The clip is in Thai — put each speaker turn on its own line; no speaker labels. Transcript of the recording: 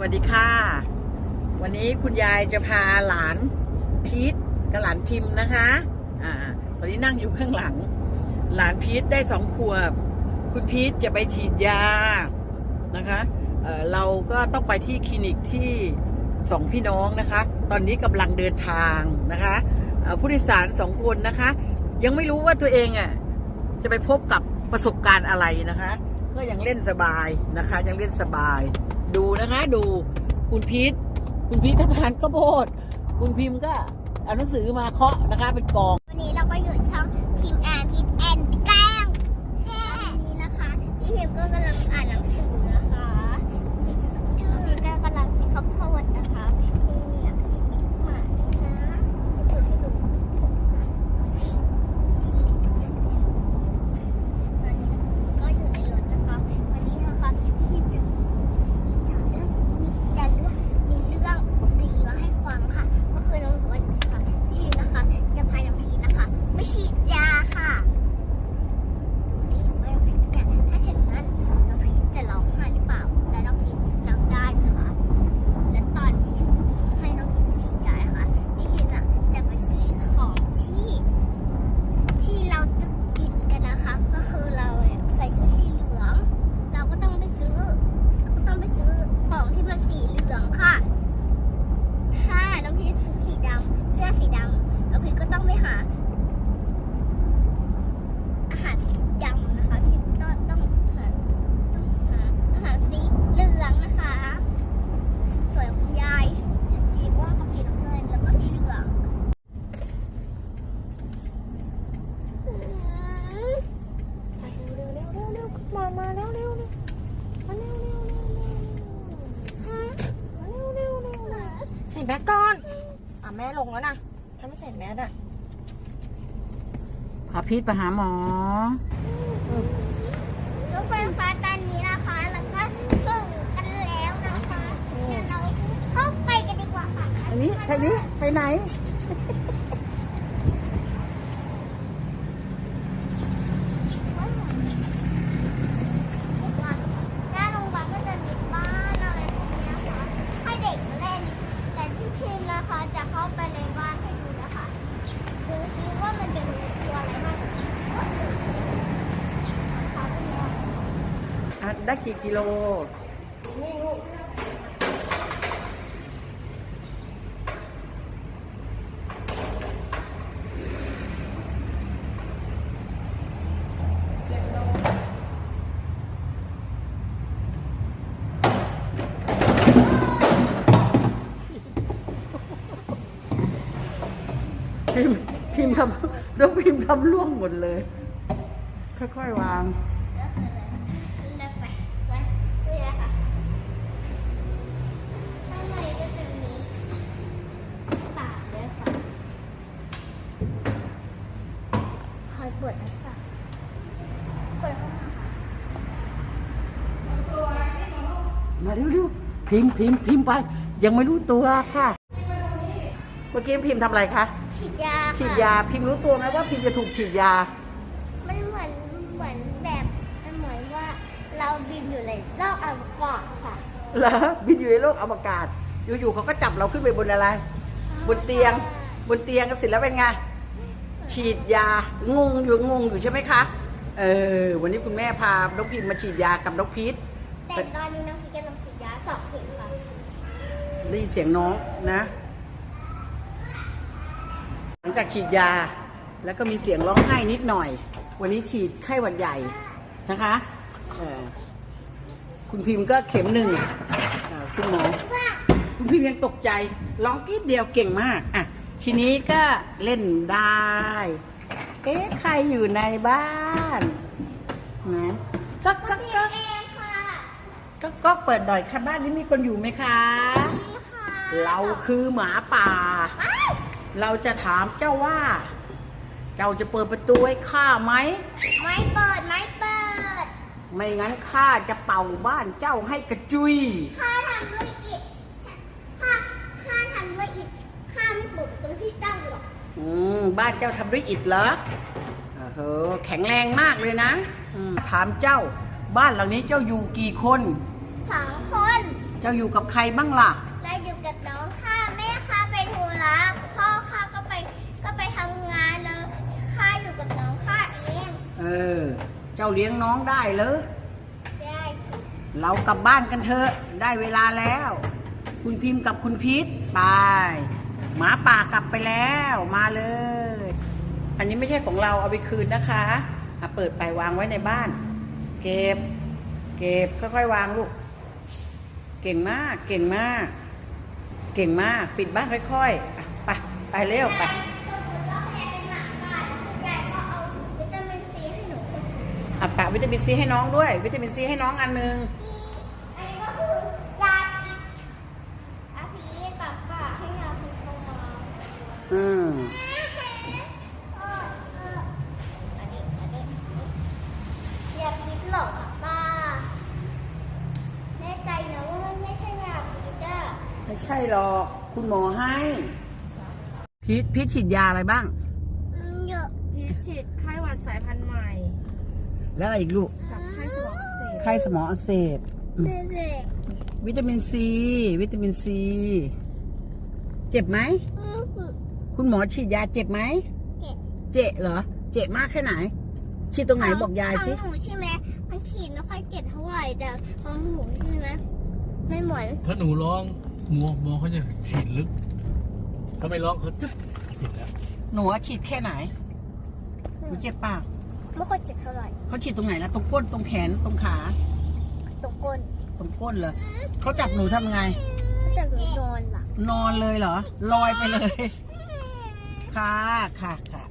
สวัสดีค่ะ วันนี้คุณยายจะพาหลานพีทกับหลานพิมพ์นะคะ อ่า ตอนนี้นั่งอยู่ข้างหลัง หลานพีทได้สองขวบ คุณพีทจะไปฉีดยานะคะเออเราก็ต้องไปที่คลินิกที่สองพี่น้องนะคะ ตอนนี้กำลังเดินทางนะคะอ่อผู้โดยสารสองคนนะคะ ยังไม่รู้ว่าตัวเองอะจะไปพบกับประสบการณ์อะไรนะคะ ก็ยังเล่นสบายนะคะ ยังเล่นสบาย ดูนะคะดูคุณพีทคุณพีทก็ทานข้าวโพดคุณพิมพ์ก็เอาหนังสือมาเคาะนะคะเป็นกอง
วันนี้เราก็อยู่ช่องพิมพ์แอนพิมพ์แอนแกล้งแค่นี้นะคะพี่พิมพ์ก็กำลังอ่านหนังสือนะคะพี่ก็กำลังกินข้าวโพดนะคะนี่เนี่ยหมาด้วยนะไปจุดให้ดูตอนนี้ก็อยู่ในรถนะคะวันนี้นะคะพี่พิมพ์จะจะเรื่องมีจะเรื่องมีเรื่องดีมาให้ฟังค่ะก็คือน้องวันค่ะพี่พิมพ์นะคะ จะพาน้องพีชนะคะไปฉีดยาค่ะนี่ว่าน้องพีชเนี่ยถ้าถึงนั้นน้องพีชจะร้องไห้หรือเปล่า และน้องพีชจะจำได้ไหมคะ และตอนที่ให้น้องพีชฉีดยานะคะพี่พีชอะจะไปซื้อของที่ ที่เราจะกินกันนะคะ ก็คือเราเนี่ยใส่ชุดสีเหลือง เราก็ต้องไปซื้อเราก็ต้องไปซื้อของที่มันสีเหลือง ค่ะถ้าน้องพีชซื้อสีดำเสื้อสีดำน้องพีชก็ต้องไปหา อาหารสีดำนะคะพี่ต้องต้องหาอาหารสีเหลืองนะคะส่วนคุณยายสีม่วงกับสีน้ำเงินแล้วก็สีเหลืองอืม
ไปเร็วเร็วเร็วเร็วมามาเร็วเร็วเร็วมาเร็วเร็วเร็วเร็ว
ฮะ
มาเร็วเร็วเร็วเร็วใส่ แมสก่อน อะแม่ลงแล้วนะ ถ้าไม่ใส่แมสอะ
พาพีทไปหาหมอ
รถไฟฟ้าตอนนี้นะคะแล้วก็ถึงกันแล้วนะคะเดี๋ยวเราเข้าไปกันดีกว่าค่ะ
อันนี้ทางนี้ไปไหน
หน้าโรงพยาบาลก็จะมีบ้านอะไรพวกเนี้ยค่ะให้เด็กเล่น แต่พี่พิมพ์นะคะจะเข้าไปในบ้านให้ดูนะคะดูซิว่ามันจะมีตัวอะไรบ้างค่ะเป็นไง
อะ ได้กี่กิโล
นี่ลูก
พิมพ์พิมพ์ทำแล้วพิมพ์ทำล่วงหมดเลย ค่อยๆวาง
ก็คืออะไรเลือกไปไว้นี่นะคะข้างในก็จะมีปากด้วยค่ะคอยเปิดหน้าต่างเปิดเข้ามาค่ะ
มาเร็วๆพิมพ์พิมพ์พิมพ์ไป ยังไม่รู้ตัวค่ะ เมื่อกี้พิมพ์ทำอะไรคะ
ฉีดยาค่ะ
ฉีดยาพิมพ์รู้ตัวไหมว่าพิมพ์จะถูกฉีดยา
มันเหมือนเหมือนแบบมันเหมือนว่าเราบินอยู่ในโลกอวกาศค่ะ
เหรอบินอยู่ในโลกอวกาศ อยู่ๆเขาก็จับเราขึ้นไปบนอะไร บนเตียง บนเตียงกันเสร็จแล้วเป็นไงฉีดยางงอยู่งงอยู่ใช่ไหมคะ เออวันนี้คุณแม่พาน้องพิมพ์มาฉีดยากับน้องพีท
แต่ตอนนี้น้องพีกำลังฉีดยาสองเข็มค่ะ
ได้ยินเสียงน้องนะ หลังจากฉีดยาแล้วก็มีเสียงร้องไห้นิดหน่อย วันนี้ฉีดไข้หวัดใหญ่นะคะคุณพิมพ์ก็เข็มหนึ่งคุณหมอคุณพิมพ์ยังตกใจร้องกรีดเดียวเก่งมากอะทีนี้ก็เล่นได้ เอ๊ะใครอยู่ในบ้านนะก็ก็ก็ ก็ก็เปิดหน่อยค่ะบ้านนี้มีคนอยู่ไหมคะ
นี่ค่ะ
เราคือหมาป่า
อ้าว
เราจะถามเจ้าว่า เจ้าจะเปิดประตูให้ข้าไหม
ไม่เปิดไม่เปิด
ไม่งั้นข้าจะเป่าบ้านเจ้าให้กระจุย
ข้าทำด้วยอิฐข้าข้าทำด้วยอิฐข้าไม่เปิดประตูที่ตั้งหรอก
อืมบ้านเจ้าทำด้วยอิฐเหรอโอ้โหแข็งแรงมากเลยนะอืมถามเจ้า บ้านหลังนี้เจ้าอยู่กี่คน
สองคน
อเจ้าอยู่กับใครบ้างล่ะ
เราอยู่กับน้องค่ะแม่ค่ะไปธุระพ่อค่ะก็ไปก็ไปทำงานแล้วข้าอยู่กับน้องค่ะเอง
เออ เจ้าเลี้ยงน้องได้เลย
ได้สิ
เรากลับบ้านกันเถอะ ได้เวลาแล้ว คุณพิมพ์กับคุณพีทไปหมาป่ากลับไปแล้วมาเลย อันนี้ไม่ใช่ของเราเอาไปคืนนะคะอะเปิดไปวางไว้ในบ้าน เก็บ เก็บค่อยๆวางลูก เก่งมาก เก่งมาก เก่งมาก ปิดบ้านค่อยๆอะไป ไปเร็วไป
สมมติว่าคุณยายเป็นหมาป่าคุณยายก็เอาวิตามินซีให้หนูคนหนึ่ง
อะปะวิตามินซีให้น้องด้วย วิตามินซีให้น้องอันหนึง
อันนี้ก็คือยาพิษอาพีปากปากให้ยาพิษเข้ามา
อืม
เออเอออันนี้อันนี้ยาพิษหรอกอะป้าแน่ใจนะว่ามันไม่ใช่ยาพิษอะ
ไม่ ใช่หรอก คุณหมอให้ พีทพีทฉีดยาอะไรบ้าง
อืมเยอะ
พีชฉีดไข้หวัดสายพันธุ์ใหม่
แล้วอะไรอีกลูก
กับไข้สมองอักเสบ
ไข้สมองอักเสบอืม
เด็ก
วิตามินซี วิตามินซี เจ็บไหม
ๆอืม
คุณหมอฉีดยาเจ็บไหม
เจ็บ
เจ็บเหรอ เจ็บมากแค่ไหน ฉีดตรงไหนบอกยายสิ
ของหนูใช่ไหมมันฉีดไม่ค่อยเจ็บเท่าไหร่แต่ของหนูใช่ไหมไม่เหมือน
ถ้าหนูร้องห มอหมอเขาจะฉีดลึก ถ้าไม่ร้องเขาจึ๊บฉีดแล้ว
หนูอะฉีดแค่ไหนหนูเจ็บปาก
ไม่ค่อยเจ็บเท่าไหร่
เขาฉีดตรงไหนล่ะตรงก้นตรงแขนตรงขา
ตรงก้น
ตรงก้นเหรอเขาจับหนูทำไง
ก็จะรู้นอนหลับ
นอนเลยเหรอ ลอยไปเลย ค่ะค่ะค่ะ